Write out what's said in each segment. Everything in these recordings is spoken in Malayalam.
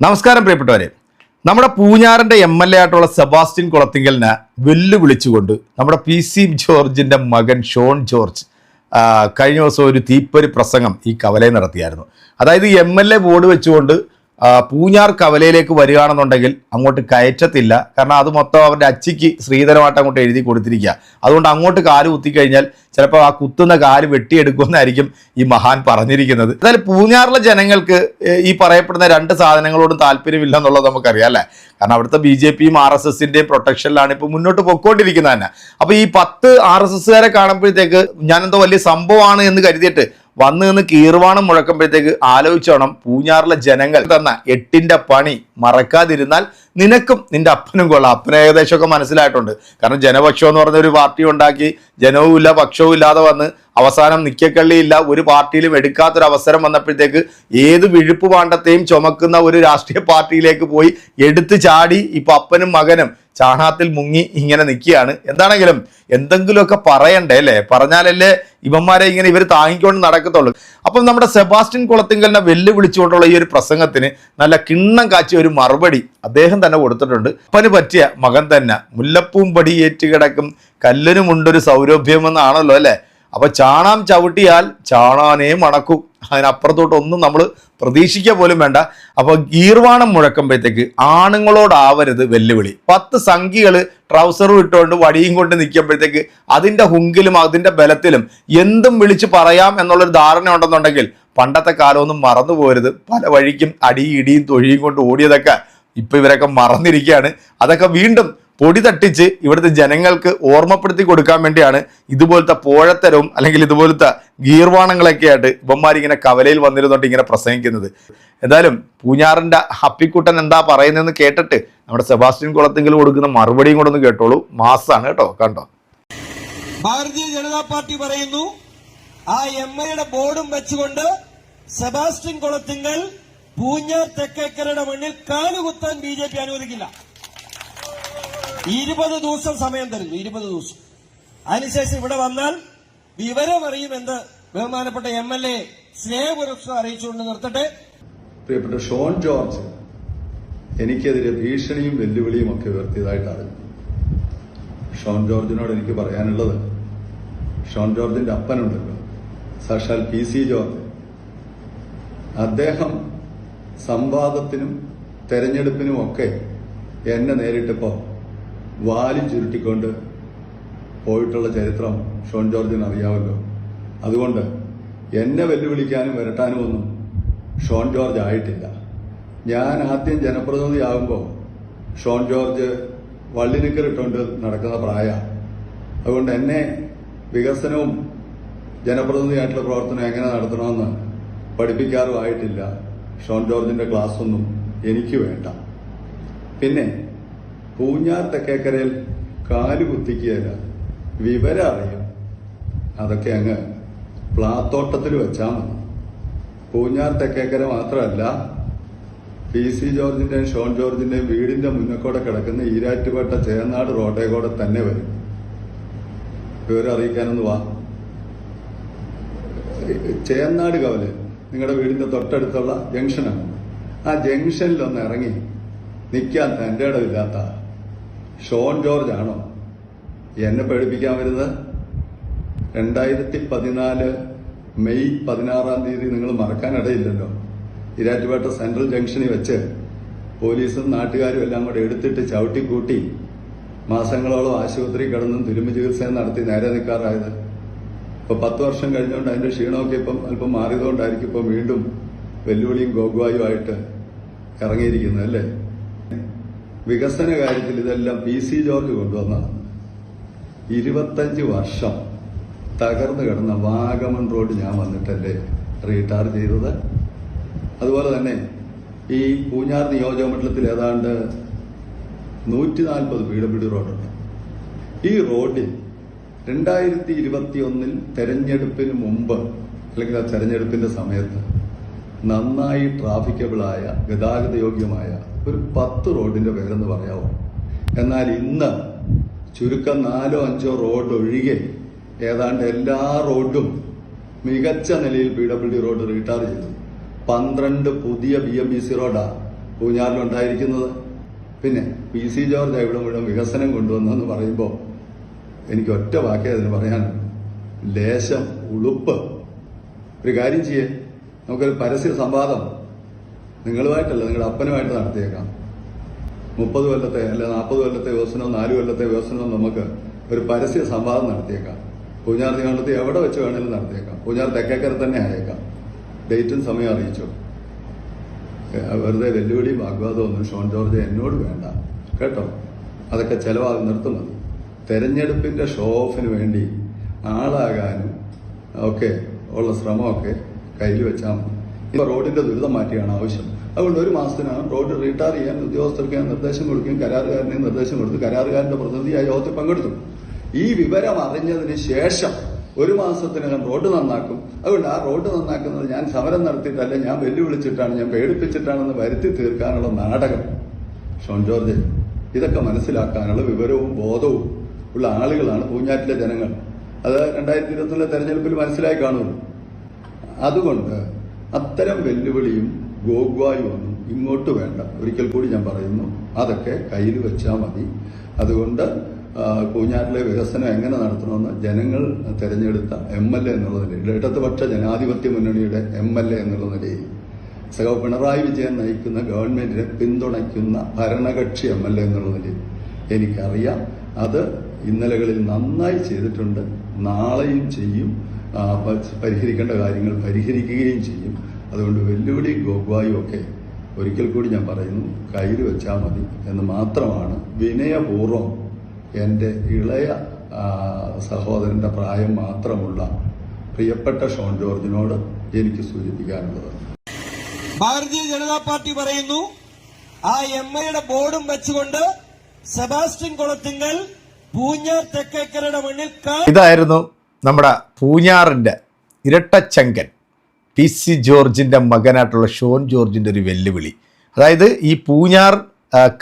നമസ്കാരം പ്രിയപ്പെട്ടവരെ. നമ്മുടെ പൂഞ്ഞാറിന്റെ എം എൽ എ ആയിട്ടുള്ള സെബാസ്റ്റ്യൻ കുളത്തിങ്കലിനെ വെല്ലുവിളിച്ചുകൊണ്ട് നമ്മുടെ പി സി ജോർജിന്റെ മകൻ ഷോൺ ജോർജ് കഴിഞ്ഞ ദിവസം ഒരു തീപ്പൊരി പ്രസംഗം ഈ കവലയിൽ നടത്തിയായിരുന്നു. അതായത് എം എൽ എ ബോർഡ് വെച്ചുകൊണ്ട് പൂഞ്ഞാർ കവലയിലേക്ക് വരികയാണെന്നുണ്ടെങ്കിൽ അങ്ങോട്ട് കയറ്റത്തില്ല. കാരണം അത് മൊത്തം അവരുടെ അച്ചിക്ക് ശ്രീധരമായിട്ട് അങ്ങോട്ട് എഴുതി കൊടുത്തിരിക്കുക. അതുകൊണ്ട് അങ്ങോട്ട് കാൽ കുത്തിക്കഴിഞ്ഞാൽ ചിലപ്പോൾ ആ കുത്തുന്ന കാൽ വെട്ടിയെടുക്കുമെന്നായിരിക്കും ഈ മഹാൻ പറഞ്ഞിരിക്കുന്നത്. എന്തായാലും പൂഞ്ഞാറിലെ ജനങ്ങൾക്ക് ഈ പറയപ്പെടുന്ന രണ്ട് സാധനങ്ങളോടും താല്പര്യമില്ല എന്നുള്ളത് നമുക്കറിയാം അല്ലേ? കാരണം അവിടുത്തെ ബി ജെ പിയും ആർ എസ് എസിന്റെയും പ്രൊട്ടക്ഷനിലാണ് ഇപ്പോൾ മുന്നോട്ട് പൊക്കോണ്ടിരിക്കുന്നത് തന്നെ. അപ്പോൾ ഈ പത്ത് ആർ എസ് എസ്സുകാരെ കാണുമ്പോഴത്തേക്ക് ഞാനെന്തോ വലിയ സംഭവമാണ് എന്ന് കരുതിയിട്ട് വന്ന് നിന്ന് കീർവാണം മുഴക്കുമ്പോഴത്തേക്ക് ആലോചിച്ചോണം പൂഞ്ഞാറിലെ ജനങ്ങൾ തന്ന എട്ടിന്റെ പണി മറക്കാതിരുന്നാൽ നിനക്കും നിന്റെ അപ്പനും കൊള്ളാം. അപ്പന ഏകദേശമൊക്കെ മനസ്സിലായിട്ടുണ്ട്. കാരണം ജനപക്ഷം എന്ന് പറഞ്ഞ ഒരു പാർട്ടി ഉണ്ടാക്കി ജനവും ഇല്ല പക്ഷവും ഇല്ലാതെ വന്ന് അവസാനം നിക്കക്കള്ളിയില്ല ഒരു പാർട്ടിയിലും എടുക്കാത്തൊരു അവസരം വന്നപ്പോഴത്തേക്ക് ഏത് വിഴുപ്പ് പാണ്ഡത്തെയും ചുമക്കുന്ന ഒരു രാഷ്ട്രീയ പാർട്ടിയിലേക്ക് പോയി എടുത്തു ചാടി ഇപ്പൊ അപ്പനും മകനും ചാണാത്തിൽ മുങ്ങി ഇങ്ങനെ നിൽക്കുകയാണ്. എന്താണെങ്കിലും എന്തെങ്കിലുമൊക്കെ പറയണ്ടേ അല്ലേ? പറഞ്ഞാലല്ലേ ഇവന്മാരെ ഇങ്ങനെ ഇവർ താങ്ങിക്കൊണ്ട് നടക്കത്തുള്ളൂ. അപ്പം നമ്മുടെ സെബാസ്റ്റ്യൻ കുളത്തിങ്കലിനെ വെല്ലുവിളിച്ചുകൊണ്ടുള്ള ഈ ഒരു പ്രസംഗത്തിന് നല്ല കിണ്ണം കാച്ചിയ ഒരു മറുപടി അദ്ദേഹം തന്നെ കൊടുത്തിട്ടുണ്ട്. അപ്പന് പറ്റിയ മകൻ തന്നെ മുല്ലപ്പൂം പടി ഏറ്റുകിടക്കും കല്ലിനുമുണ്ടൊരു സൗരഭ്യമെന്നാണല്ലോ അല്ലേ? അപ്പൊ ചാണാം ചവിട്ടിയാൽ ചാണാനേ മണക്കും. അതിനപ്പുറത്തോട്ട് ഒന്നും നമ്മൾ പ്രതീക്ഷിക്കുക പോലും വേണ്ട. അപ്പോൾ ഗീർവാണം മുഴക്കുമ്പോഴത്തേക്ക് ആണുങ്ങളോടാവരുത് വെല്ലുവിളി. പത്ത് സംഖ്യകൾ ട്രൗസറും ഇട്ടുകൊണ്ട് വടിയും കൊണ്ട് നിൽക്കുമ്പോഴത്തേക്ക് അതിന്റെ ഹുങ്കിലും അതിന്റെ ബലത്തിലും എന്തും വിളിച്ച് പറയാം എന്നുള്ളൊരു ധാരണ ഉണ്ടെന്നുണ്ടെങ്കിൽ പണ്ടത്തെ കാലമൊന്നും മറന്നു പോരുത്. പല വഴിക്കും അടിയും ഇടിയും തൊഴിയും കൊണ്ട് ഓടിയതൊക്കെ ഇപ്പൊ ഇവരൊക്കെ മറന്നിരിക്കുകയാണ്. അതൊക്കെ വീണ്ടും പൊടി തട്ടിച്ച് ഇവിടുത്തെ ജനങ്ങൾക്ക് ഓർമ്മപ്പെടുത്തി കൊടുക്കാൻ വേണ്ടിയാണ് ഇതുപോലത്തെ പോഴത്തരവും അല്ലെങ്കിൽ ഇതുപോലത്തെ ഗീർവാണങ്ങളൊക്കെ ആയിട്ട് ഇവന്മാരിങ്ങനെ കവലയിൽ വന്നിരുന്നോണ്ട് ഇങ്ങനെ പ്രസംഗിക്കുന്നത്. എന്തായാലും പൂഞ്ഞാറിന്റെ ഹപ്പിക്കുട്ടൻ എന്താ പറയുന്നതെന്ന് കേട്ടിട്ട് നമ്മുടെ സെബാസ്റ്റ്യൻ കുളത്തെങ്കിൽ കൊടുക്കുന്ന മറുപടിയും കൂടെ ഒന്ന് കേട്ടോളൂ. മാസാണ് കേട്ടോ കണ്ടോ? ഭാരതീയ ജനതാ പാർട്ടി പറയുന്നു ആ എം എയുടെ ബോർഡും വെച്ചുകൊണ്ട് സെബാസ്റ്റ്യൻ കുളത്തിങ്കൽ പൂഞ്ഞാർ തെക്കേക്കരയുടെ മണ്ണിൽ കാലുകുത്താൻ ബി ജെ പി അനുവദിക്കില്ല. ഇരുപത് ദിവസം സമയം തരുന്നു ഇരുപത് ദിവസം. അതിനുശേഷം ഇവിടെ വന്നാൽ വിവരം അറിയുമെന്ന് ബഹുമാനപ്പെട്ട എം എൽ എ സ്നേഹപുരസ്കാരം അറിയിച്ചുകൊണ്ട് നിർത്തട്ടെ. പ്രിയപ്പെട്ട ഷോൺ ജോർജ് എനിക്കെതിരെ ഭീഷണിയും വെല്ലുവിളിയും ഒക്കെ ഉയർത്തിയതായിട്ടാണ് ഷോൺ ജോർജിനോട് എനിക്ക് പറയാനുള്ളത്. ഷോൺ ജോർജിന്റെ അപ്പനുണ്ടല്ലോ സാക്ഷാൽ പി സി ജോർജ്. അദ്ദേഹം സംവാദത്തിനും തെരഞ്ഞെടുപ്പിനും ഒക്കെ എന്നെ നേരിട്ടപ്പോ വാലും ചുരുട്ടിക്കൊണ്ട് പോയിട്ടുള്ള ചരിത്രം ഷോൺ ജോർജിന് അറിയാമല്ലോ. അതുകൊണ്ട് എന്നെ വെല്ലുവിളിക്കാനും വരട്ടാനും ഒന്നും ഷോൺ ജോർജ് ആയിട്ടില്ല. ഞാൻ ആദ്യം ജനപ്രതിനിധിയാകുമ്പോൾ ഷോൺ ജോർജ് വള്ളിനിക്കറിട്ടുകൊണ്ട് നടക്കുന്ന പ്രായ. അതുകൊണ്ട് എന്നെ വികസനവും ജനപ്രതിനിധിയായിട്ടുള്ള പ്രവർത്തനം എങ്ങനെ നടത്തണമെന്ന് പഠിപ്പിക്കാറുമായിട്ടില്ല ഷോൺ ജോർജിന്റെ ക്ലാസ്സൊന്നും എനിക്ക് വേണ്ട. പിന്നെ പൂഞ്ഞാർ തെക്കേക്കരയിൽ കാൽ കുത്തിക്കുകയല്ല വിവരം അറിയും. അതൊക്കെ അങ്ങ് പ്ലാത്തോട്ടത്തിൽ വെച്ചാൽ മതി. പൂഞ്ഞാർ തെക്കേക്കര മാത്രമല്ല പി സി ജോർജിന്റെയും ഷോൺ ജോർജിന്റെയും വീടിന്റെ മുന്നക്കൂടെ കിടക്കുന്ന ഈരാറ്റുപേട്ട ചേന്നാട് റോഡേ കൂടെ തന്നെ വരും. വിവരം അറിയിക്കാനൊന്ന് വാ. ചേന്നാട് കവൽ നിങ്ങളുടെ വീടിന്റെ തൊട്ടടുത്തുള്ള ജംഗ്ഷനാണ്. ആ ജംഗ്ഷനിലൊന്ന് ഇറങ്ങി നിൽക്കാൻ തന്റെ ഇടമില്ലാത്ത ഷോൺ ജോർജ് ആണോ? എന്നെ പേടിപ്പിക്കാൻ വരുന്നത്? രണ്ടായിരത്തി പതിനാല് മെയ് പതിനാറാം തീയതി നിങ്ങൾ മറക്കാനിടയില്ലല്ലോ ഇരാറ്റുപേട്ട സെൻട്രൽ ജംഗ്ഷനിൽ വെച്ച് പോലീസും നാട്ടുകാരും എല്ലാം കൂടെ എടുത്തിട്ട് ചവിട്ടിക്കൂട്ടി മാസങ്ങളോളം ആശുപത്രി കിടന്നും തുരുമ്പ് ചികിത്സ നടത്തി നേരെ നിൽക്കാറായത് ഇപ്പൊ പത്ത് വർഷം കഴിഞ്ഞുകൊണ്ട് അതിന്റെ ക്ഷീണമൊക്കെ ഇപ്പം അല്പം മാറിയതുകൊണ്ടായിരിക്കും ഇപ്പം വീണ്ടും വെല്ലുവിളിയും ഗോഗ്വായും ആയിട്ട് ഇറങ്ങിയിരിക്കുന്നത് അല്ലേ? വികസന കാര്യത്തിൽ ഇതെല്ലാം പി സി ജോർജ് കൊണ്ടുവന്നതാണ് ഇരുപത്തഞ്ച് വർഷം തകർന്നു കിടന്ന വാഗമൺ റോഡ് ഞാൻ വന്നിട്ടല്ലേ റീടാർ ചെയ്തത്. അതുപോലെ തന്നെ ഈ പൂഞ്ഞാർ നിയോജക മണ്ഡലത്തിൽ ഏതാണ്ട് നൂറ്റി നാൽപ്പത് പി ഡബ്ല്യു റോഡുണ്ട്. ഈ റോഡിൽ രണ്ടായിരത്തി ഇരുപത്തി ഒന്നിൽ തെരഞ്ഞെടുപ്പിന് മുമ്പ് അല്ലെങ്കിൽ ആ തെരഞ്ഞെടുപ്പിന്റെ സമയത്ത് നന്നായി ട്രാഫിക്കബിളായ ഗതാഗത യോഗ്യമായ ഒരു പത്ത് റോഡിന്റെ പേരെന്ന് പറയാമോ എന്നാൽ ഇന്ന് ചുരുക്കം നാലോ അഞ്ചോ റോഡ് ഒഴികെ ഏതാണ്ട് എല്ലാ റോഡും മികച്ച നിലയിൽ P W D road retar ചെയ്തു. പന്ത്രണ്ട് പുതിയ ബി എം ബി സി റോഡാ പൂഞ്ഞാറിലുണ്ടായിരിക്കുന്നത് പിന്നെ പി സി ജോർജ് ഇവിടെ മുഴുവൻ വികസനം കൊണ്ടുവന്നെന്ന് പറയുമ്പോൾ എനിക്ക് ഒറ്റ വാക്കേ അതിന് പറയാൻ ലേശം ഉളുപ്പ്. ഒരു കാര്യം ചെയ്യേ. നമുക്കൊരു പരസ്യ സംവാദം നിങ്ങളുമായിട്ടല്ല നിങ്ങളുടെ അപ്പനുമായിട്ട് നടത്തിയേക്കാം. മുപ്പത് കൊല്ലത്തെ അല്ലെ നാൽപ്പത് കൊല്ലത്തെ വികസനവും നാല് കൊല്ലത്തെ വികസനവും നമുക്ക് ഒരു പരസ്യ സംവാദം നടത്തിയേക്കാം. പൂഞ്ഞാർ നിങ്ങളുടെ എവിടെ വെച്ച് വേണമെങ്കിലും നടത്തിയേക്കാം. പൂഞ്ഞാർ തെക്കേക്കര തന്നെ ആയേക്കാം. ഡേറ്റും സമയം അറിയിച്ചു. വെറുതെ വെല്ലുവിളി വാഗ്വാദമൊന്നും ഷോൺ ജോർജ് എന്നോട് വേണ്ട. കേട്ടോ? അതൊക്കെ ചെലവാകും നിർത്തും മതി തെരഞ്ഞെടുപ്പിന്റെ ഷോ ഓഫിന് വേണ്ടി ആളാകാനും ഒക്കെ ഉള്ള ശ്രമമൊക്കെ കയ്യിൽ വെച്ചാൽ മതി. ഇപ്പൊ റോഡിന്റെ ദുരിതം മാറ്റിയാണ് ആവശ്യം. അതുകൊണ്ട് ഒരു മാസത്തിനകം റോഡ് റീടാർ ചെയ്യാൻ ഉദ്യോഗസ്ഥർക്ക് ഞാൻ നിർദ്ദേശം കൊടുക്കുകയും കരാറുകാരനെ നിർദ്ദേശം കൊടുത്ത് കരാറുകാരന്റെ പ്രതിനിധി ആ യോഗത്തിൽ പങ്കെടുത്തു. ഈ വിവരം അറിഞ്ഞതിന് ശേഷം ഒരു മാസത്തിനകം റോഡ് നന്നാക്കും. അതുകൊണ്ട് ആ റോഡ് നന്നാക്കുന്നത് ഞാൻ സമരം നടത്തിയിട്ടല്ല ഞാൻ വെല്ലുവിളിച്ചിട്ടാണ് ഞാൻ പേടിപ്പിച്ചിട്ടാണെന്ന് വരുത്തി തീർക്കാനുള്ള നാടകം. ഷോൺ ജോർജ് ഇതൊക്കെ മനസ്സിലാക്കാനുള്ള വിവരവും ബോധവും ഉള്ള ആളുകളാണ് പൂഞ്ഞാറ്റിലെ ജനങ്ങൾ. അത് രണ്ടായിരത്തി ഇരുപത്തിലെ തെരഞ്ഞെടുപ്പിൽ മനസ്സിലായി കാണുന്നു. അതുകൊണ്ട് അത്തരം വെല്ലുവിളിയും ഗോഗ്വായും ഒന്നും ഇങ്ങോട്ട് വേണ്ട. ഒരിക്കൽ കൂടി ഞാൻ പറയുന്നു അതൊക്കെ കയ്യിൽ വെച്ചാൽ മതി. അതുകൊണ്ട് കൂഞ്ഞാറിലെ വികസനം എങ്ങനെ നടത്തണമെന്ന് ജനങ്ങൾ തെരഞ്ഞെടുത്ത എം എൽ എ എന്നുള്ള നിലയിൽ ഇടതുപക്ഷ ജനാധിപത്യ മുന്നണിയുടെ എം എൽ എ എന്നുള്ള നിലയിൽ സഹ പിണറായി വിജയൻ നയിക്കുന്ന ഗവൺമെന്റിനെ പിന്തുണയ്ക്കുന്ന ഭരണകക്ഷി എം എൽ എ എന്നുള്ള നിലയിൽ എനിക്കറിയാം. അത് ഇന്നലകളിൽ നന്നായി ചെയ്തിട്ടുണ്ട്. നാളെയും ചെയ്യും. പരിഹരിക്കേണ്ട കാര്യങ്ങൾ പരിഹരിക്കുകയും ചെയ്യും. അതുകൊണ്ട് വെല്ലുവിളി ഗോഗ്വായും ഒക്കെ ഒരിക്കൽ കൂടി ഞാൻ പറയുന്നു കയ്യിൽ വെച്ചാൽ മതി എന്ന് മാത്രമാണ് വിനയപൂർവം എന്റെ ഇളയ സഹോദരന്റെ സഹോദരന്റെ പ്രായം മാത്രമുള്ള പ്രിയപ്പെട്ട ഷോൺ ജോർജിനോട് എനിക്ക് സൂചിപ്പിക്കാനുള്ളത്. ഭാരതീയ ജനതാ പാർട്ടി പറയുന്നു ആ എം എയുടെ ബോർഡും വെച്ചുകൊണ്ട് സെബാസ്റ്റ്യൻ കുളത്തിങ്കൽ പൂഞ്ഞാർ തെക്കേക്കരയുടെ മണ്ണിൽ ഇതായിരുന്നു നമ്മുടെ പൂഞ്ഞാറിന്റെ ഇരട്ടച്ചങ്കൻ പി സി ജോർജിന്റെ മകനായിട്ടുള്ള ഷോൺ ജോർജിന്റെ ഒരു വെല്ലുവിളി. അതായത് ഈ പൂഞ്ഞാർ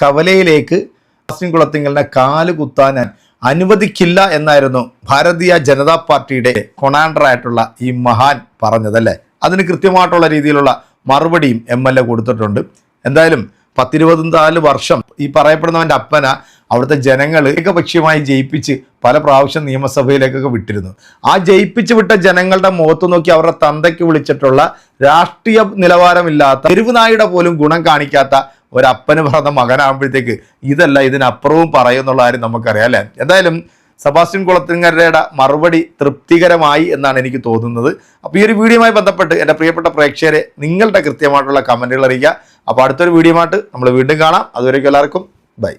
കവലയിലേക്ക് സെബാസ്റ്റ്യൻ കുളത്തിങ്കലിനെ കാൽ കുത്താൻ അനുവദിക്കില്ല എന്നായിരുന്നു ഭാരതീയ ജനതാ പാർട്ടിയുടെ കൊണാണ്ടറായിട്ടുള്ള ഈ മഹാൻ പറഞ്ഞതല്ലേ? അതിന് കൃത്യമായിട്ടുള്ള രീതിയിലുള്ള മറുപടിയും എം എൽ എ കൊടുത്തിട്ടുണ്ട്. എന്തായാലും പത്തിരുപത്തിനാല് വർഷം ഈ പറയപ്പെടുന്നവന്റെ അപ്പന അവിടുത്തെ ജനങ്ങൾ ഏകപക്ഷീയമായി ജയിപ്പിച്ച് പല പ്രാവശ്യം നിയമസഭയിലേക്കൊക്കെ വിട്ടിരുന്നു. ആ ജയിപ്പിച്ച് വിട്ട ജനങ്ങളുടെ മുഖത്ത് നോക്കി അവരുടെ തന്തയ്ക്ക് വിളിച്ചിട്ടുള്ള രാഷ്ട്രീയ നിലവാരമില്ലാത്ത തെരുവുനായുടെ പോലും ഗുണം കാണിക്കാത്ത ഒരപ്പന് പറഞ്ഞ മകനാകുമ്പോഴത്തേക്ക് ഇതല്ല ഇതിനപ്പുറവും പറയുന്നുള്ള കാര്യം നമുക്കറിയാം അല്ലേ? എന്തായാലും സെബാസ്റ്റ്യൻ കുളത്തിങ്ങരയുടെ മറുപടി തൃപ്തികരമായി എന്നാണ് എനിക്ക് തോന്നുന്നത്. അപ്പോൾ ഈ ഒരു വീഡിയോയുമായി ബന്ധപ്പെട്ട് എന്റെ പ്രിയപ്പെട്ട പ്രേക്ഷകരെ നിങ്ങളുടെ കൃത്യമായിട്ടുള്ള കമന്റുകൾ അറിയിക്കുക. അപ്പോൾ അടുത്തൊരു വീഡിയോ നമ്മൾ വീണ്ടും കാണാം. അതുവരേക്കും എല്ലാവർക്കും ബൈ.